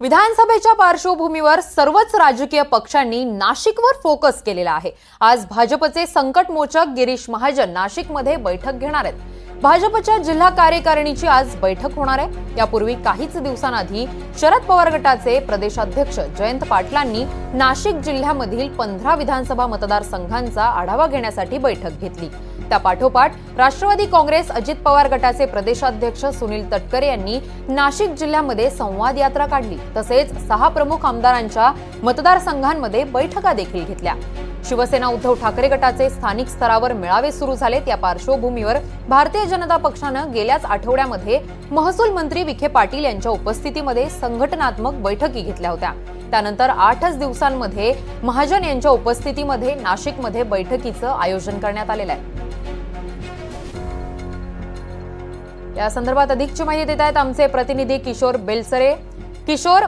विधानसभेच्या पार्श्वभूमीवर सर्वच राजकीय पक्षांनी नाशिकवर फोकस केलेला आहे. आज भाजपचे संकटमोचक गिरीश महाजन नाशिकमध्ये बैठक घेणार आहेत. भाजपच्या जिल्हा कार्यकारिणीची आज बैठक होणार आहे. यापूर्वी काहीच दिवसांआधी शरद पवार गटाचे प्रदेशाध्यक्ष जयंत पाटलांनी नाशिक जिल्ह्यामधील पंधरा विधानसभा मतदारसंघांचा आढावा घेण्यासाठी बैठक घेतली. त्या पाठोपाठ राष्ट्रवादी काँग्रेस अजित पवार गटाचे प्रदेशाध्यक्ष सुनील तटकरे यांनी नाशिक जिल्ह्यामध्ये संवाद यात्रा काढली. तसेच सहा प्रमुख आमदारांच्या मतदारसंघांमध्ये बैठका देखील घेतल्या. शिवसेना उद्धव ठाकरे गटाचे स्थानिक स्तरावर मेळावे सुरू झाले त्या पार्श्वभूमीवर भारतीय जनता पक्षानं गेल्याच आठवड्यामध्ये महसूल मंत्री विखे पाटील यांच्या उपस्थितीमध्ये संघटनात्मक बैठकी घेतल्या होत्या. त्यानंतर आठच दिवसांमध्ये महाजन यांच्या उपस्थितीमध्ये नाशिकमध्ये बैठकीचं आयोजन करण्यात आलेलं आहे. या संदर्भात अधिकची माहिती देत आहेत आमचे प्रतिनिधी किशोर बेलसरे. किशोर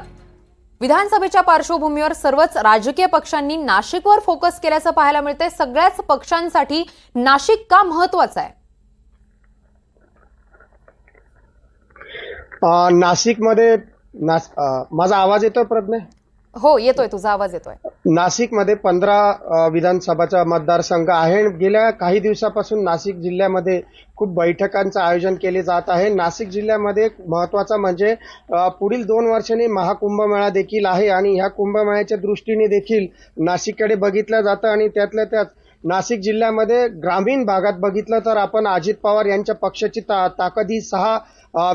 विधानसभेच्या पार्श्वभूमीवर सर्वच राजकीय पक्षांनी नाशिकवर फोकस केल्याचं पाहायला मिळतंय. सगळ्याच पक्षांसाठी नाशिक का महत्वाचं आहे? नाशिकमध्ये नाश माझा आवाज येतोय प्रज्ञा? हो येतोय तुझा आवाज येतोय. नाशिकमध्ये पंधरा विधानसभाचा मतदारसंघ आहे. गेल्या काही दिवसापासून नाशिक जिल्ह्यामध्ये खूप बैठकांचं आयोजन केले जात आहे. नाशिक जिल्ह्यामध्ये एक महत्त्वाचा म्हणजे पुढील दोन वर्षांनी महाकुंभमेळा देखील आहे आणि ह्या कुंभमेळ्याच्या दृष्टीने देखील नाशिककडे बघितलं जातं आणि त्यातल्या त्यात नाशिक जिल्ह्यामध्ये ग्रामीण भागात बघितलं तर आपण अजित पवार यांच्या पक्षाची ता ताकद ही सहा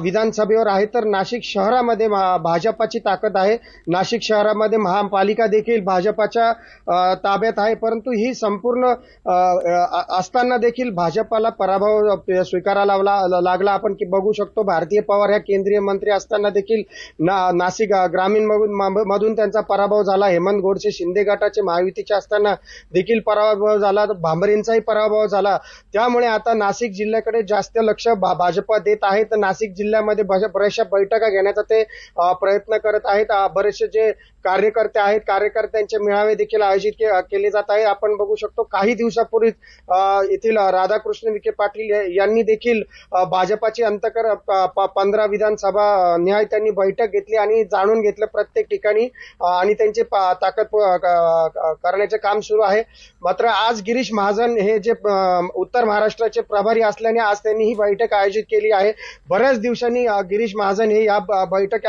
विधानसभेवर आहे. तर नाशिक शहरामध्ये महा- भाजपाची ताकद आहे. नाशिक शहरामध्ये महापालिका देखील भाजपाच्या ताब्यात आहे. परंतु ही संपूर्ण असताना देखील भाजपाला पराभव स्वीकारा लावला लागला. आपण की बघू शकतो भारतीय पवार ह्या केंद्रीय मंत्री असताना देखील ना नाशिक ग्रामीण मधून मधून त्यांचा पराभव झाला. हेमंत गोडसे शिंदे गटाचे महायुतीचे असताना देखील पराभव झाला. भांबरेंचाही पराभव झाला. त्यामुळे आता नाशिक जिल्ह्याकडे जास्त लक्ष भा- देत आहे. तर नाशिक जिल्ह्यामध्ये बऱ्याचशा बैठका घेण्याचा ते प्रयत्न करत आहेत. बरेचसे जे कार्यकर्ते आहेत कार्यकर्त्यांचे मेळावे देखील आयोजित केले जात आहे आपण बघू शकतो काही दिवसापूर्वी येथील राधाकृष्ण विखे पाटील यांनी देखील भाजपाची अंतकर प- पंधरा विधानसभा न्याय त्यांनी बैठक घेतली आणि जाणून घेतलं प्रत्येक ठिकाणी आणि त्यांची पा- ताकद करण्याचे काम सुरू आहे. मात्र आज गिरीश महाजन हे जे उत्तर महाराष्ट्राचे प्रभारी असल्याने आज त्यांनी ही बैठक आयोजित केली आहे. बऱ्याच दिवसांनी गिरीश महाजन हे या ब- बैठक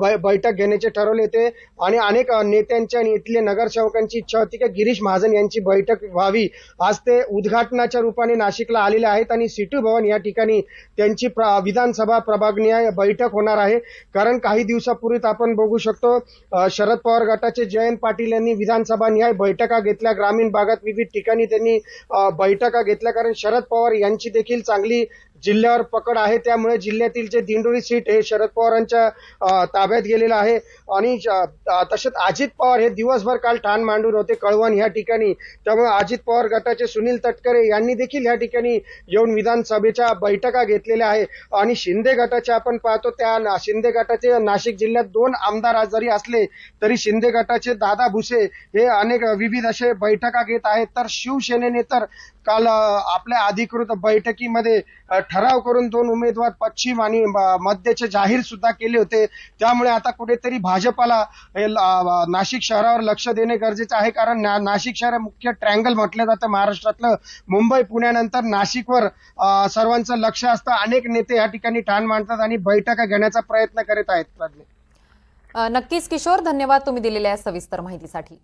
बै- बैठक घेण्याचे ठरवले होते आणि अनेक नेत्यांच्या आणि इथले नगरसेवकांची इच्छा होती की गिरीश महाजन यांची बैठक व्हावी. आज ते उद्घाटनाच्या रूपाने नाशिकला आलेले आहेत आणि सिटू भवन या ठिकाणी त्यांची प्र- विधानसभा प्रभागनीय बैठक होणार आहे. कारण काही दिवसापूर्वीच आपण बघू शकतो शरद पवार गटाचे जयंत पाटील यांनी विधानसभा न्याय बैठका घेतल्या. ग्रामीण भागात विविध ठिकाणी त्यांनी बैठका घेतल्या. कारण शरद पवार यांची देखील चांगली जिल्ह्यावर पकड आहे त्यामुळे जिल्ह्यातील जे दिंडोरी सीट हे शरद पवारांच्या ताब्यात गेलेलं आहे. आणि ज- तसेच अजित पवार हे दिवसभर काल ठाण मांडून होते कळवण ह्या ठिकाणी. त्यामुळे अजित पवार गटाचे सुनील तटकरे यांनी देखील या ठिकाणी येऊन विधानसभेच्या बैठका घेतलेल्या आहे. आणि शिंदे गटाचे आपण पाहतो त्या शिंदे गटाचे नाशिक जिल्ह्यात दोन आमदार आज जरी असले तरी शिंदे गटाचे दादा भुसे हे अनेक विविध असे बैठका घेत आहेत. तर शिवसेनेने तर काल आपल्या अधिकृत बैठकीमध्ये ठराव करून दोन उमेदवार पश्चिम आणि मध्यचे जाहीर सुद्धा केले होते. त्यामुळे आता कुठेतरी भाजपाला हे नाशिक शहरावर लक्ष देणे गरजेचं आहे. कारण ना- नाशिक शहर मुख्य ट्रँगल म्हटलं जातं. महाराष्ट्रातलं मुंबई पुण्यानंतर नाशिकवर सर्वांचं लक्ष असतं. अनेक नेते या ठिकाणी ठाण मांडतात आणि बैठका घेण्याचा प्रयत्न करीत आहेत. नक्कीच किशोर धन्यवाद तुम्ही दिलेल्या सविस्तर माहितीसाठी.